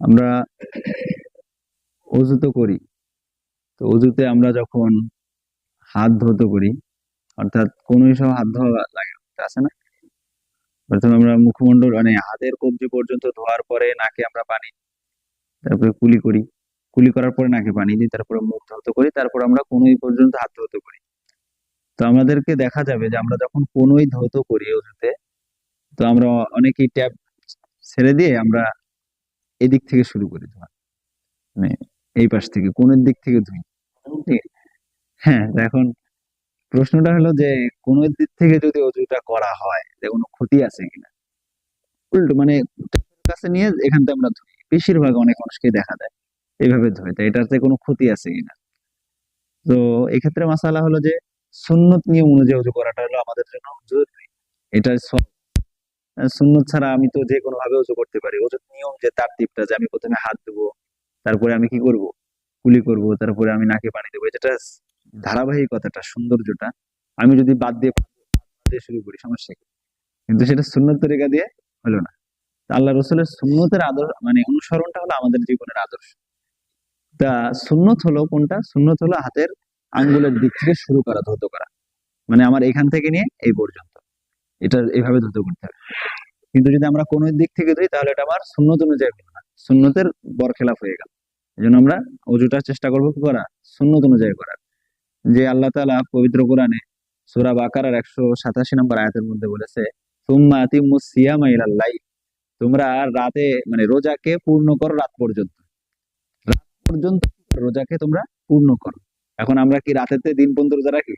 আমরা অজু তো করি। তো অজুতে আমরা যখন হাত ধৌত করি, অর্থাৎ কোন সহ হাত ধোয়া লাগে আছে না? প্রথমে আমরা মুখমণ্ডল মানে হাতের কবজি পর্যন্ত ধোয়ার পরে নাকে আমরা পানি তারপরে কুলি করি। কুলি করার পরে নাকে পানি দিই, তারপরে মুখ ধৌত করি, তারপর আমরা কোনোই পর্যন্ত হাত ধৌত করি। তো আমাদেরকে দেখা যাবে যে আমরা যখন কোনোই ধৌত করি অজুতে তো আমরা অনেকেই ট্যাপ ছেড়ে দিয়ে আমরা এদিক থেকে শুরু করি ধোয়া মানে এই পাশ থেকে কোনের দিক থেকে ধুই হ্যাঁ এখন প্রশ্নটা হলো যে কোন দিক থেকে যদি অজুটা করা হয় যে কোনো ক্ষতি আছে কিনা? উল্টো মানে কাছে নিয়ে এখান থেকে আমরা ধুই। বেশিরভাগ অনেক মানুষকে দেখা যায় এইভাবে ধুই তো এটাতে কোনো ক্ষতি আছে কিনা? তো এক্ষেত্রে মাসালা হলো যে সুন্নত নিয়ম অনুযায়ী অজু করাটা হলো আমাদের জন্য জরুরি। এটা সব সুন্নত ছাড়া আমি তো যে কোনো ভাবে অজু করতে পারি। অজুর নিয়ম যে তার টিপটা যে আমি প্রথমে হাত দেবো তারপরে আমি কি করব? কুলি করব, তারপরে আমি নাকে পানি দেবো। যেটা ধারাবাহিকতাটা, সৌন্দর্যটা, আমি যদি বাদ দিয়ে শুরু করি, সমস্যা কি? কিন্তু সেটা সুন্নত তরিকা দিয়ে হলো না। আল্লাহ রসুলের সুন্নতের আদর্শ মানে অনুসরণটা হলো আমাদের জীবনের আদর্শ। তা সুন্নত হলো কোনটা? সুন্নত হলো হাতের আঙ্গুলের দিক থেকে শুরু করা, ধৌত করা। মানে আমার এখান থেকে নিয়ে এই পর্যন্ত। এটা এইভাবে ধৌত করতে হবে। কিন্তু যদি আমরা কোনো দিক থেকে ধুই তাহলে এটা আমার সুন্নত অনুযায়ী হলো না। সুন্নতের বরখেলাপ হয়ে গেল। এই জন্য আমরা অজুটার চেষ্টা করব কি করা? সুন্নত অনুযায়ী করার যে আল্লাহ তাআলা পবিত্র কোরআনে সূরা বাকারার একশো সাতাশি নম্বর আয়াতের মধ্যে বলেছে তুম্মা আতিম্মু সিয়ামা ইলাল লাইল। তোমরা রাতে মানে রোজাকে পূর্ণ করো রাত পর্যন্ত। রাত পর্যন্ত রোজাকে তোমরা পূর্ণ করো। এখন আমরা কি রাতেতে দিন পর্যন্ত রোজা রাখি?